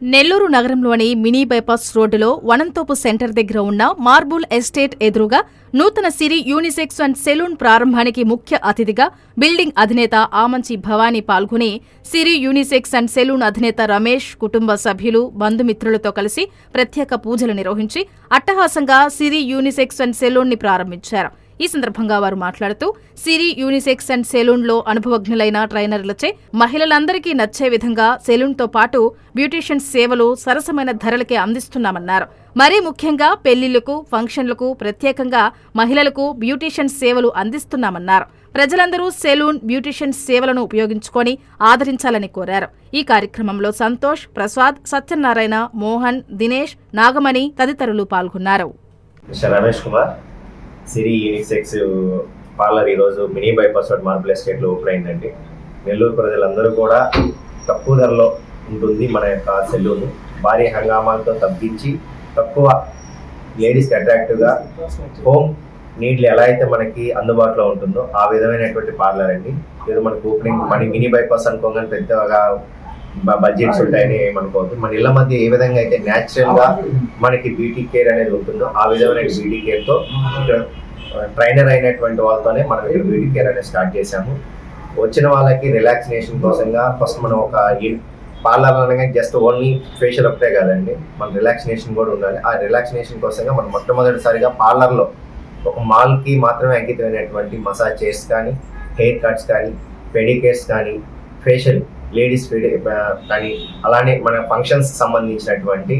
నెల్లూరు నగరంలోని mini bypass రోడ్డులో వనంతోపు centre దగ్గర ఉన్న మార్బుల్ ఎస్టేట్ ఎదురుగా నూతన సిరి యూనిసెక్స్ అండ్ సెలూన్ ప్రారంభానికి ముఖ్య అతిథిగా బిల్డింగ్ అధినేత ఆమంచి భవానీ పాల్గొని సిరి యూనిసెక్స్ అండ్ సెలూన్ అధినేత రమేష్ కుటుంబ సభ్యులు బంధుమిత్రులతో కలిసి ప్రత్యేక పూజలు నిర్వహించి అట్టహాసంగా సిరి యూనిసెక్స్ అండ్ సెలూన్ని ప్రారంభించారు. ఈ సందర్భంగా వారు మాట్లాడుతూ సిరి యూనిసెక్స్ అండ్ సెలూన్లో అనుభవజ్ఞులైన ట్రైనర్లచే మహిళలందరికీ నచ్చే విధంగా సెలూన్తో పాటు బ్యూటీషియన్ సేవలు సరసమైన ధరలకే అందిస్తున్నామన్నారు. మరీ ముఖ్యంగా పెళ్ళిళ్ళకు ఫంక్షన్లకు ప్రత్యేకంగా మహిళలకు బ్యూటీషియన్ సేవలు అందిస్తున్నామన్నారు. ప్రజలందరూ సెలూన్ బ్యూటీషియన్ సేవలను ఉపయోగించుకొని ఆదరించాలని కోరారు. ఈ కార్యక్రమంలో సంతోష్ ప్రసాద్ సత్యనారాయణ మోహన్ దినేష్ నాగమణి తదితరులు పాల్గొన్నారు. రమేష్ కుమార్. సిరి యూనిసెక్స్ పార్లర్ ఈరోజు మినీ బైపాస్ రోడ్ మార్బుల్ ఎస్టేట్లో ఓపెన్ అయిందండి. నెల్లూరు ప్రజలందరూ కూడా తక్కువ ధరలో ఉంటుంది మన యొక్క సెలూన్. భారీ హంగామాలతో తగ్గించి తక్కువ లేడీస్కి అట్రాక్టివ్గా హోమ్ నీడ్లు ఎలా అయితే మనకి అందుబాటులో ఉంటుందో ఆ విధమైనటువంటి పార్లర్ అండి. లేదు మనకు ఓపెనింగ్ మన మినీ బైపాస్ అనుకోగానే పెద్దగా బడ్జెట్స్ ఉంటాయని ఏమనుకోవద్దు. మన ఇళ్ళ మధ్య ఏ విధంగా అయితే నేచురల్గా మనకి బ్యూటీ కేర్ అనేది ఉంటుందో ఆ విధమైన బ్యూటీ కేర్తో ఇక్కడ ట్రైనర్ అయినటువంటి వాళ్ళతోనే మనం ఇక్కడ కేర్ అనేది స్టార్ట్ చేశాము. వచ్చిన వాళ్ళకి రిలాక్సినేషన్ కోసంగా ఫస్ట్ మనం ఒక పార్లర్ అనగా జస్ట్ ఓన్లీ ఫేషియల్ ఒకటే కాదండి. మన రిలాక్సినేషన్ కూడా ఉండాలి. ఆ రిలాక్సినేషన్ కోసంగా మనం మొట్టమొదటిసారిగా పార్లర్లో ఒక మాల్కి మాత్రమే అంకితమైనటువంటి మసాజ్ చైర్స్ కానీ హెయిర్ కట్స్ కానీ పెడికేర్స్ కానీ ఫేషియల్ లేడీస్ ఫీడ్ కానీ అలానే మన ఫంక్షన్స్ సంబంధించినటువంటి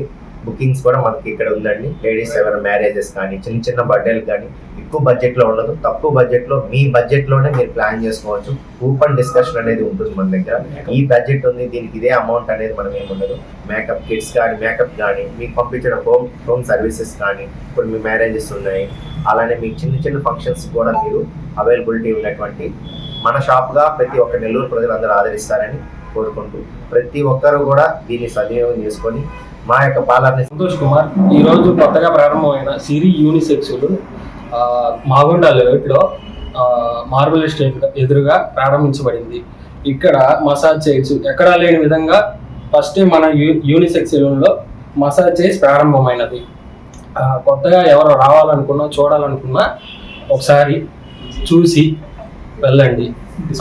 బుకింగ్స్ కూడా మనకి ఇక్కడ ఉందండి. లేడీస్ ఎవరైనా మ్యారేజెస్ కానీ చిన్న చిన్న బర్త్డేలు కానీ ఎక్కువ బడ్జెట్లో ఉండదు. తక్కువ బడ్జెట్లో మీ బడ్జెట్లోనే మీరు ప్లాన్ చేసుకోవచ్చు. కూపన్ డిస్కషన్ అనేది ఉంటుంది మన దగ్గర. ఈ బడ్జెట్ ఉంది దీనికి ఇదే అమౌంట్ అనేది మనం ఏముండదు ఉండదు. మేకప్ కిట్స్ కానీ మేకప్ కానీ మీకు పంపించిన హోమ్ హోమ్ సర్వీసెస్ కానీ ఇప్పుడు మీ మ్యారేజెస్ ఉన్నాయి. అలానే మీకు చిన్న చిన్న ఫంక్షన్స్ కూడా మీరు అవైలబిలిటీ ఉన్నటువంటి మన షాప్గా ప్రతి ఒక్క నెల్లూరు ప్రజలందరూ ఆదరిస్తారని కోరుకుంటూ ప్రతి ఒక్కరు కూడా దీన్ని సద్వినియోగం చేసుకొని మా యొక్క పాలర్ని సంతోష్ కుమార్ ఈ రోజు కొత్తగా ప్రారంభమైన సిరి యూనిసెక్స్లు మాగుండ లేఅవుట్లో మార్బల్ ఎస్టేట్ ఎదురుగా ప్రారంభించబడింది. ఇక్కడ మసాజ్ చైర్స్ ఎక్కడా లేని విధంగా ఫస్ట్ మన యూ యూనిసెక్స్ సెలూన్లో మసాజ్ చైర్స్ ప్రారంభమైనది. ఆ, కొత్తగా ఎవరు రావాలనుకున్నా చూడాలనుకున్నా ఒకసారి చూసి వెళ్ళండి.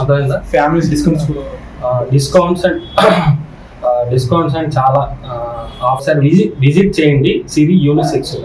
అర్థమైందా? ఫ్యామిలీస్ డిస్కౌంట్స్ కూడా డిస్కౌంట్స్ అండ్ డిస్కౌంట్స్ అండ్ చాలా ఆఫ్సర్ విజిట్ విజిట్ చేయండి. సిరి యూనిసెక్స్